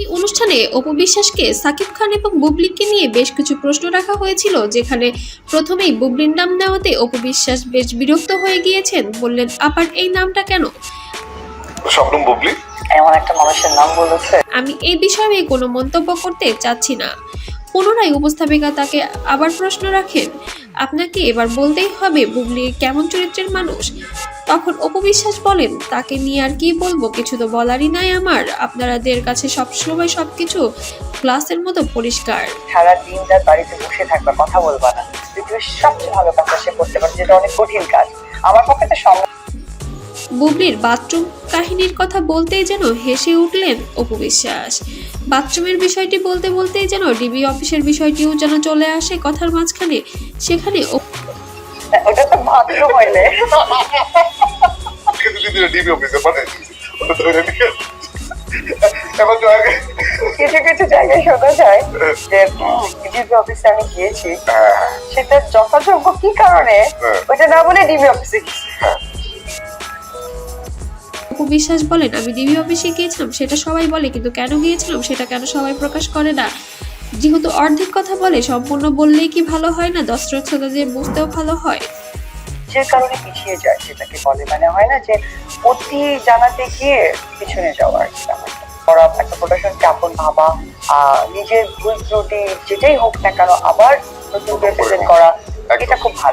একটি অনুষ্ঠানে অপু বিশ্বাসকে সাকিব খান এবং বুবলিকে নিয়ে বেশ কিছু প্রশ্ন রাখা হয়েছিল যেখানে প্রথমেই বুবলির নাম নেওয়াতে অপু বিশ্বাস বেশ বিরক্ত হয়ে গিয়েছেন বললেন আবার এই নামটা কেন? শবনম বুবলি। এমন একটা মানুষের নাম বলেছে। আমি এই বিষয়ে কোনো মন্তব্য করতে চাচ্ছি না। পুনরায় উপস্থাপিকা তাকে আবার প্রশ্ন রাখেন আপনাকে এবার বলতেই হবে বুবলি কেমন চরিত্রের মানুষ? তখন অপবিশ্বাস বলেন তাকে নিয়ে আর কি বলব? কিছু তো বলারই নাই আমার। আপনাদের কাছে সবসময় সবকিছু গ্লাসের মতো পরিষ্কার। সারা দিন রাত বাড়িতে বসে থাকবা কথা বলবা না। পৃথিবীর সবচেয়ে ভালো কাজটা সে করতে পারে যেটা অনেক কঠিন কাজ। আমার পক্ষে তো সম্ভব বুবলির বাথরুম কাহিনীর কথা বলতেই যেন হেসে উঠলেন অপু বিশ্বাস বাথরুমের বিষয়টি বলতে বলতেই যেন ডিবি অফিসের বিষয়টিও যেন চলে আসে কথার মাঝখানে। সেখানে অপু ওটা তো বাথরুম হইলে কিন্তু দিদি ডিবি অফিসে ওটা ধরে নিয়ে আগে কিছু কিছু জায়গায় শোনা যায় যে ডিবি অফিসে আমি গিয়েছি। হ্যাঁ, সেটা যথাযোগ্য কি কারণে? হ্যাঁ। ওইটা না বলে ডিবি অফিসে অপু বিশ্বাস বলেন আমি ডিবি অফিসে গিয়েছিলাম সেটা সবাই বলে কিন্তু কেন গিয়েছিলাম সেটা কেন সবাই প্রকাশ করে না? যেহেতু অর্ধেক কথা বলে সম্পূর্ণ বললেই কি ভালো হয় না? দর্শক শ্রোতা যে বুঝতেও ভালো হয়। যে কারণে পিছিয়ে যায় সেটাকে বলে। মানে হয় না যে অতি জানাতে গিয়ে পিছনে যাওয়া আর কি। করা একটা প্রোডাকশন আপন ভাবা আহ, নিজের ভুল ত্রুটি যেটাই হোক না কেন আবার নতুন করে প্রেজেন্ট করা এটা খুব ভালো।